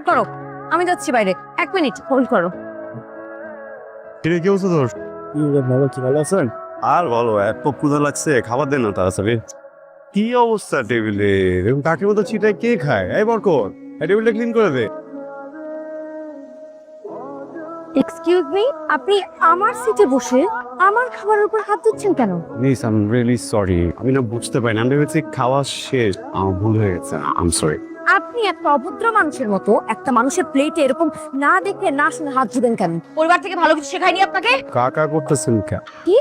Hold করো। আমি যাচ্ছি বাইরে। এক মিনিট হোল্ড করো। কিরে কি অবস্থা তোর? ভালো কি ভালো আছেন? আর বলো এত ক্ষুধা লাগছে খাবার দেন না তাড়াতাড়ি। কি অবস্থা টেবিলে? এরকম কাকের মতো ছিটায় কে খায়? এই বরকর এই টেবিলটা ক্লিন করে দে। এক্সকিউজ মি আপনি আমার সিটে বসে আমার খাবারের উপর হাত দিচ্ছেন কেন? Miss I am really sorry আমি না বুঝতে পারি না। আমি ভেবেছি খাওয়া শেষ। আমার ভুল হয়ে গেছে। আই এম সরি আপনি একটা অভদ্র মানুষের মতো একটা মানুষের প্লেটে এরকম না দেখে না শুনে হাত দিবেন কেন? পরিবার থেকে ভালো কিছু শেখায়নি আপনাকে? কাকা করতেছেন কেন কি?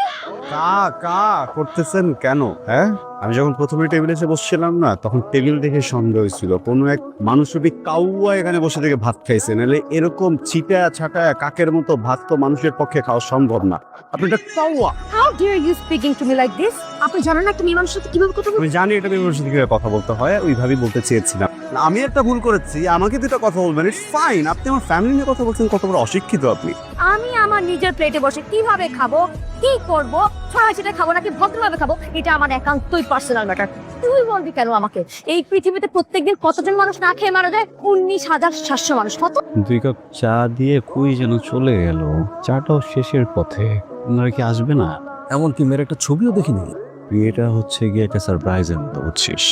কা কা করতেছেন কেন? হ্যাঁ? আমি যখন প্রথমে টেবিলে এসে বসছিলাম না তখন টেবিল দেখে সন্দেহ হয়েছিল। কোনো এক মানুষরূপী কাউয়া এখানে বসে থেকে ভাত খাইছে। নাহলে এরকম ছিটা ছাটা কাকের মতো ভাত তো মানুষের পক্ষে খাওয়া সম্ভব না। আপনি এটা কাউয়া। How dare you speaking to me like this আপনি জানেন না একটা মেয়ে মানুষের সাথে কীভাবে কথা বলতে আমি জানি এটা বিমর্ষ থেকে কথা বলতে হয় ওইভাবেই বলতে চেয়েছিলাম। না, আমি একটা ভুল করেছি আমাকে দুটো কথা বলবেন ইটস ফাইন আপনি আমার ফ্যামিলি নিয়ে কথা বলছেন কত বড় অশিক্ষিত আপনি। আমি আমার নিজের প্লেটে বসে কীভাবে খাব কি করব ছড়া সেটা খাব নাকি ভদ্রভাবে খাব এটা আমার একান্তই পার্সোনাল ম্যাটার তুই বলবি কেন আমাকে? এই পৃথিবীতে প্রত্যেকদিন কতজন মানুষ না খেয়ে মারা যায়? উনিশ হাজার সাতশো মানুষ। কত? দুই কাপ চা দিয়ে কুই যেন চলে গেল চাটাও শেষের পথে। আপনারা কি আসবে না? এমনকি মেয়ের একটা ছবিও দেখিনি। বিয়েটা হচ্ছে গিয়ে একটা সারপ্রাইজের মতো বুঝছিস?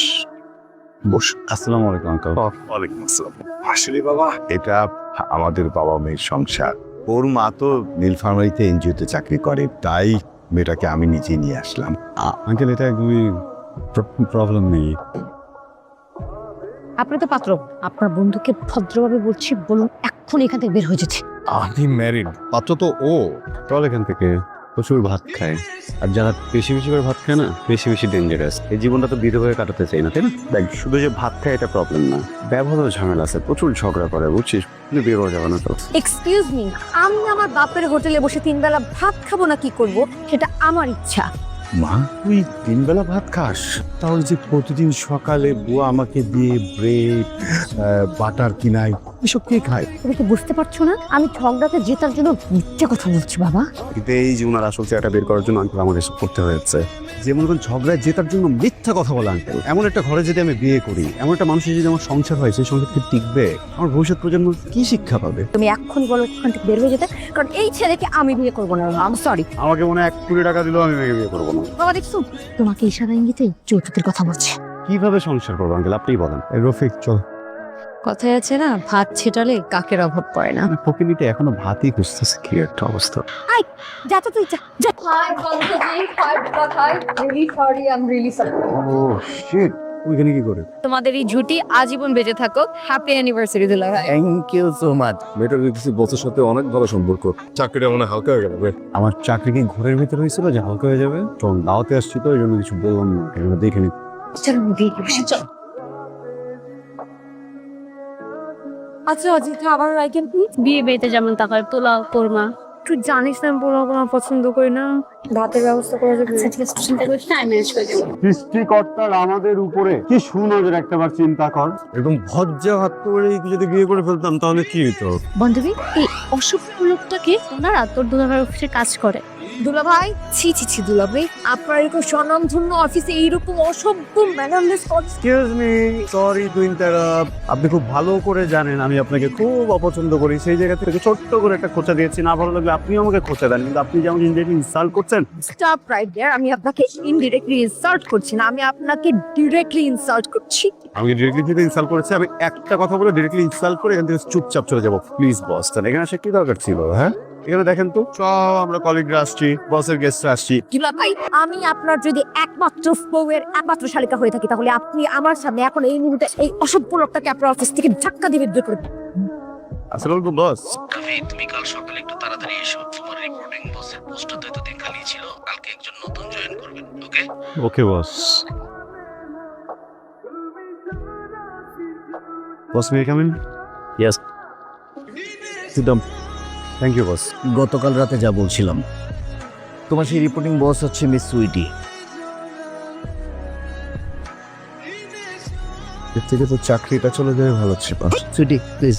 বস আসসালামু আলাইকুম আঙ্কাল ওয়ালাইকুম আসসালাম। আসলে বাবা এটা আমাদের বাবা মেয়ের সংসার। ওর মা তো নীলফামারিতে এনজিওতে চাকরি করে তাই মেয়েটাকে আমি নিজেই নিয়ে আসলাম। আঙ্কেল এটা একদমই প্রবলেম নেই। আপনি তো পাত্র আপনার বন্ধুকে ভদ্রভাবে বলছি বলুন এখন এখান থেকে বের হয়ে যেতে। আমি ম্যারিড পাত্র তো ও। চল এখান থেকে। প্রচুর ভাত খায়। আর যারা বেশি বেশি করে ভাত খায় না বেশি বেশি ডেঞ্জারাস এই জীবনটা তো বিধে কাটাতে চাই না তাই না? দেখ শুধু যে ভাত খায় এটা প্রবলেম না। ব্যবহারও ঝামেলা আছে প্রচুর ঝগড়া করে বুঝছিস? কিন্তু বিয়ে করা যাবে না তো। এক্সকিউজ মি আমি আমার বাপের হোটেলে বসে তিন বেলা ভাত খাব না কি করব? সেটা আমার ইচ্ছা। মা তুই তিন বেলা ভাত খাস? তাহলে যে প্রতিদিন সকালে বুয়া আমাকে দিয়ে ব্রেড বাটার কিনাই এসব কে খায়? তুমি কি বুঝতে পারছ না? আমি ঝগড়াতে জেতার জন্য মিথ্যে কথা বলছি বাবা। কিন্তু এই যে ওনার আসল চেহারাটা বের করার জন্য আঙ্কেল আমার এসব করতে হয়েছে। যে মনে করেন ঝগড়ায় জেতার জন্য মিথ্যা কথা বলে আঙ্কেল এমন একটা ঘরে যদি আমি বিয়ে করি এমন একটা মানুষের যদি আমার সংসার হয় সেই সংসার কি টিকবে? আমার ভবিষ্যৎ প্রজন্ম কি শিক্ষা পাবে? তুমি এক্ষুনি বলো ওখান থেকে বের হয়ে যেতে। কারণ এই ছেলেকে আমি বিয়ে করব না আম সরি আমাকে মনে হয় এক কোটি টাকা দিলেও আমি বিয়ে করব না। বাবা দেখছ? তোমাকে ইশারা ইঙ্গিতে যৌতুকের কথা বলছে। কীভাবে সংসার করব আঙ্কেল আপনিই বলেন। রফিক চল। কথায় আছে না ভাত ছেটালে কাকের অভাব পড়ে না। ফকিনিতে এখনও ভাতই খুঁজতেছে কি একটা অবস্থা। আই যা তো তুই যা যা। Hi বন্ধুজি hi hi really sorry I am really sorry oh shit ওইখানে কি করে? তোমাদের এই ঝুটি আজীবন বেঁচে থাকো হ্যাপি অ্যানিভার্সারি দুলা ভাই। থ্যাংক ইউ সো মাচ মেয়েটার দেখতেছি বসের সাথে অনেক ভালো সম্পর্ক। চাকরিটা মনে হালকা হয়ে গেল আমার চাকরি কি ঘরের ভিতরে হয়েছিল যে হালকা হয়ে যাবে? চল দাওয়াতে আসছি তো এই জন্য কিছু বললাম না এগুলো দেখে নি। চলো বসে চল। আচ্ছা অজিত আবার রাইকেন প্লিজ বিয়ে বিয়েতে যেমন তাকার পোলাও কোরমা। তুই জানিস না পোলাও আমার পছন্দ করি না। ভাতের ব্যবস্থা করা যাবে। আচ্ছা ঠিক আছে চিন্তা করিস না আমি ম্যানেজ করে দেবো। সৃষ্টিকর্তার আমাদের উপরে কি সুনজর একটাবার চিন্তা কর। এরকম ভজ্জা হাত করে যদি বিয়ে করে ফেলতাম তাহলে কি হতো বান্ধবী এই অসভ্য লোকটাকে ওনারা দুলাভাই অফিসে কাজ করে। দুলা ভাই ছি ছি ছি দুলা ভাই আপনার এরকম স্বনামধন্য অফিসে এইরকম অসভ্য mannerless excuse me sorry to interrupt আপনি খুব ভালো করে জানেন আমি আপনাকে খুব অপছন্দ করি। সেই জায়গা থেকে ছোট্ট করে একটা খোঁচা দিয়েছি। না ভালো লাগলে আপনিও আমাকে খোঁচা দেন কিন্তু আপনি যেমন ইন্ডিয়াকে ইনসাল্ট করছেন স্টপ রাইট দেয়ার আমি আপনাকে ইনডিরেক্টলি ইনসাল্ট করছি না আমি আপনাকে ডিরেক্টলি ইনসাল্ট করছি। আমি ডিরেক্টলি যদি ইনসাল্ট করেছি আমি একটা কথা বলে ডিরেক্টলি ইনসাল্ট করে এখান থেকে চুপচাপ চলে যাব। প্লিজ বস তাহলে এখানে আসে কি দরকার ছিল হ্যাঁ? এখানে দেখেন তো সব আমরা কলিগরা আসছি বসের গেস্টরা আসছি। দুলা ভাই আমি আপনার যদি একমাত্র বউয়ের একমাত্র শালিকা হয়ে থাকি তাহলে আপনি আমার সামনে এখন এই মুহূর্তে এই অসভ্য লোকটাকে আপনার অফিস থেকে ধাক্কা দিয়ে বের করে। আসলে বলব বস তুমি কাল সকালে একটু তাড়াতাড়ি এসো। তোমার রিপোর্টিং বসের পোস্টটা তো এতদিন খালি ছিল। কালকে একজন নতুন জয়েন করবেন okay okay boss boss may come in Yes. Sit down thank you boss গতকাল রাতে যা বলছিলাম। তোমার সেই রিপোর্টিং বস হচ্ছে মিস সুইটি এর থেকে তো চাকরিটা চলে যায় ভালো ছিল সুইটি প্লিজ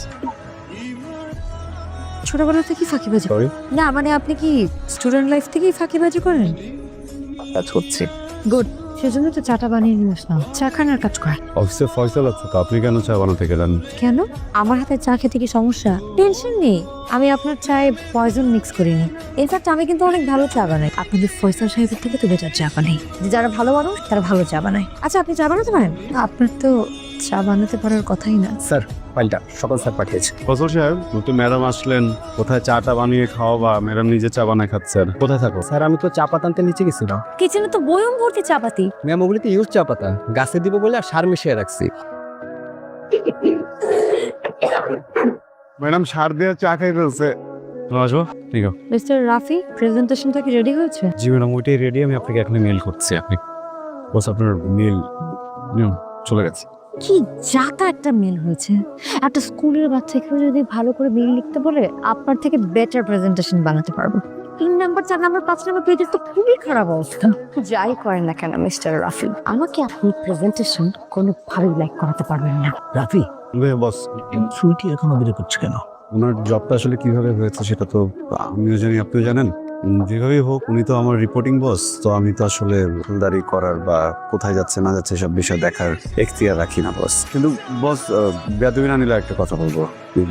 ছোটবেলা থেকেই ফাঁকিবাজি Sorry? না মানে আপনি কি স্টুডেন্ট লাইফ থেকেই ফাঁকিবাজি করেন? কাজ হচ্ছে গুড সেজন্য তো চাটা বানিয়ে নিয়ে না চা খানার কাজ কর। অফিসে ফয়সাল আছে তো আপনি কেন চা বানাতে গেলেন? কেন? আমার হাতে চা খেতে কি সমস্যা? টেনশন নেই। আমি আপনার চায়ে পয়জন মিক্স করিনি ইনফ্যাক্ট আমি কিন্তু অনেক ভালো চা বানাই। আপনাদের ফয়সাল সাহেবের থেকে তো বেটার চা বানাই। যে যারা ভালো মানুষ তারা ভালো চা বানায়। আচ্ছা আপনি চা বানাতে পারেন? আপনার তো চা বানাতে পারার কথাই না। স্যার ফাইলটা সকাল স্যার পাঠিয়েছে। ফসল সাহেব নতুন ম্যাডাম আসলেন। কোথায় চাটা বানিয়ে খাওয়া বা ম্যাডাম নিজে চা বানায় খাচ্ছেন কোথায় থাকো? স্যার আমি তো চা পাতা আনতে নিচে গেছিলাম। কিচেনে তো বয়ম ভর্তি চা পাতি। ম্যাম ওগুলিতে ইউজ চা পাতা। গাছে দিব বলে আর সার মিশিয়ে রাখছি। ম্যাডাম সার দেওয়া চা খাই ফেলছে। আসব ঠিক আছে মিস্টার রাফি প্রেজেন্টেশনটা কি রেডি হয়েছে? জি ম্যাডাম ওইটাই রেডি। আমি আপনাকে এখনই মেল করছি আপনি। বস আপনার মেল চলে গেছে। কি যাতা একটা মেল হয়েছে। একটা স্কুলের বাচ্চাকে যদি ভালো করে মেল লিখতে বলে আপনার থেকে বেটার প্রেজেন্টেশন বানাতে পারব। তিন নাম্বার চার নাম্বার পাঁচ নাম্বার পেজের তো খুবই খারাপ অবস্থা। যাই করেন না কেন মিস্টার রাফি? আমাকে আপনি প্রেজেন্টেশন কোনোভাবেই লাইক করাতে পারবেন না। রাফি? বস সুইটি এখনও বের করছে কেন? ওনার জবটা আসলে কীভাবে হয়েছে সেটা তো আমিও জানি আপনিও জানেন। যেভাবেই হোক, উনি তো আমার রিপোর্টিং বস তো আমি তো আসলে ফুলদারি করার বা কোথায় যাচ্ছে, না যাচ্ছে সব বিষয় দেখার এখতিয়ার রাখি না বস কিন্তু বস বেদবি না নিলে একটা কথা বলব।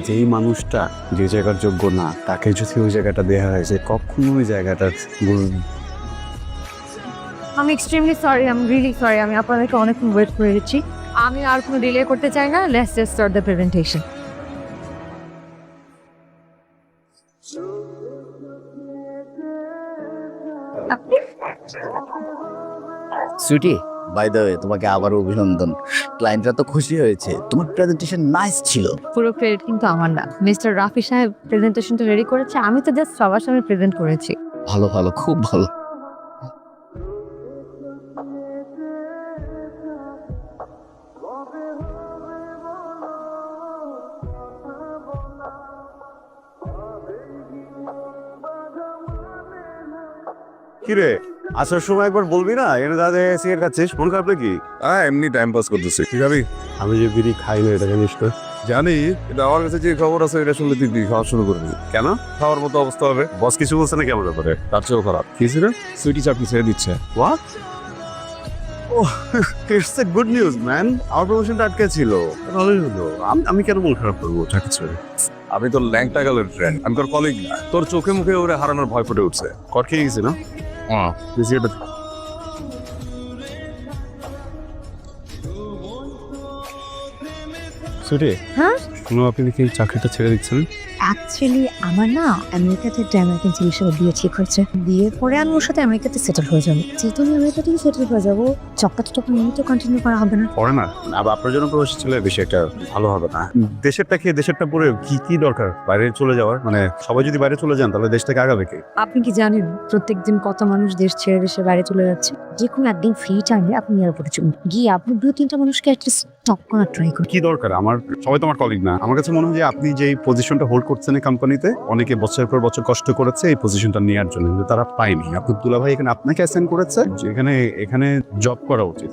যেই মানুষটা যে জায়গার যোগ্য না, তাকে যদি ওই জায়গাটা দেওয়া হয়েছে কখনো ওই জায়গাটার গুরু- আমি extremely sorry I am really sorry আমি আপনাদেরকে অনেকক্ষণ ওয়েট করে দিচ্ছি। আমি আর কোনো ডিলে করতে চাই না let's just start the presentation Sweety by the way তোমাকে আবারও অভিনন্দন। ক্লায়েন্টরা তো খুশি হয়েছে। তোমার প্রেজেন্টেশন নাইস ছিল। পুরো ক্রেডিট কিন্তু আমার না। মিস্টার রাফি সাহেব প্রেজেন্টেশনটা রেডি করেছে আমি তো জাস্ট সবার সামনে প্রেজেন্ট করেছি। ভালো ভালো খুব ভালো। কিরে? আসার সময় একবার বলবি না? এনে দাদা সিগারেট খাচ্ছিস? মন খারাপ নাকি? হ্যাঁ এমনি টাইম পাস করতেছি। ঠিক আছে আমি যে বিড়ি খাই না এটা জানিস তো জানি কিন্তু আমার কাছে যে খবর আছে এটা শুনলে তুই খাওয়া শুরু করবি কেন? খাওয়ার মতো অবস্থা হবে। বস কিছু বলছে না কেমন ব্যাপারে? তার চেয়েও খারাপ। কি ছিল? সুইটি চাকরি ছেড়ে দিচ্ছে। What it's a good news man আমার প্রমোশনটা আটকে ছিল। ভালোই হলো। আমি আমি কেন মন খারাপ করব? চাকরি ছেড়ে আমি তোর ল্যাংটা গেলের ফ্রেন্ড আমি তোর কলিগ না। তোর চোখে মুখে ওরে হারানোর ভয় ফুটে উঠছে। কট খেয়ে গেছি না? হ্যাঁ সিগারেটটা সুটি হ্যাঁ? শুনো আপনি কি চাকরিটা ছেড়ে দিচ্ছেন অ্যাকচুয়ালি আমার না আমেরিকাতে একটা আমেরিকান ছেলের সাথে বিয়ে ঠিক হয়েছে। বিয়ের পরে আমি ওর সাথে আমেরিকাতে সেটেল হয়ে যাব। যেহেতু আমি আমেরিকাতে সেটেল হয়ে যাব চক্কাটা তখন এমনিতেও কন্টিনিউ করা হবে না। পড়ে না আবার আপনার জন্য প্রবাসী ছেলে বেশি একটা ভালো হবে না। দেশেরটা খেয়ে দেশেরটা পরে কি কি দরকার? বাইরে চলে যাওয়ার? মানে সবাই যদি বাইরে চলে যান তাহলে দেশটাকে আগাবে কে? আপনি কি জানেন প্রত্যেকদিন কত মানুষ দেশ ছেড়ে দেশে বাইরে চলে যাচ্ছে? যে কোনো একদিন ফ্রি টাইমে আপনি এয়ারপোর্টে চলুন। গিয়ে আপনি দু তিনটা মানুষকে অ্যাটলিস্ট ট্রাই কি দরকার? আমার সবাই কলিগ না। আমার কাছে মনে হয় যে আপনি যে পজিশনটা হোল্ড করছেন এই কোম্পানিতে অনেকে বছরের পর বছর কষ্ট করেছে এই পজিশনটা নেওয়ার জন্য কিন্তু তারা পায়নি। আব্দুল্লাহ ভাই এখানে আপনাকে অ্যাসাইন করেছে? যে এখানে এখানে জব করা উচিত।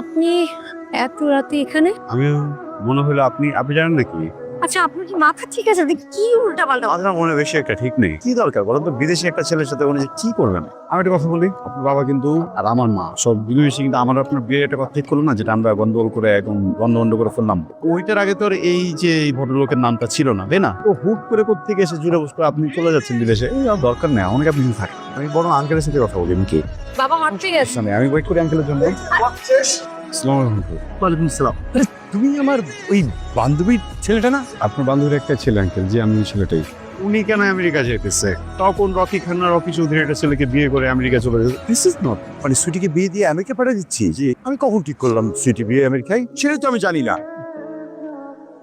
আপনি এত রাতে এখানে? আমি মনে হলো আপনি আপনি জানেন নাকি? আচ্ছা আপনার কি মাথা ঠিক আছে? কি উল্টা পাল্টা আপনার মনে বেশি একটা ঠিক নেই। কি দরকার বলেন তো? বিদেশি একটা ছেলের সাথে উনি কি করবেন? আমি একটা কথা বলি আপনার বাবা কিন্তু আর আমার মা সব বিদেশি কিন্তু আমার আপনার বিয়ে একটা কথা ঠিক করল না যেটা আমরা গন্ডগোল করে একদম বন্ধ বন্ধ করে ফেললাম। ওইটার আগে তোর এই যে এই ভদ্রলোকের নামটা ছিল না তাই না? ও হুট করে কোথেকে এসে জুড়ে বসে আপনি চলে যাচ্ছেন বিদেশে? এই দরকার নেই অনেক আপনি থাকেন। আমি বরং আঙ্কেলের সাথে কথা বলি আমি কি? বাবা মারতে গেছে আমি আমি ওয়েট করি আঙ্কেলের জন্য। আলাইকুম ওয়ালাইকুম আসসালাম। তুমি আমার ওই বান্ধবীর ছেলেটা না? আপনার বান্ধবীর একটা ছেলে আঙ্কেল যে আমি ছেলেটাই। উনি কেন আমেরিকা যেতেছে? তখন রকি খান্না রকি চৌধুরী একটা ছেলেকে বিয়ে করে আমেরিকা চলে গেছে। দিস ইজ নট মানে সুইটিকে বিয়ে দিয়ে আমেরিকা পাঠিয়ে দিচ্ছি? যে আমি কখন ঠিক করলাম সুইটি বিয়ে আমেরিকায়? সেটা তো আমি জানি না।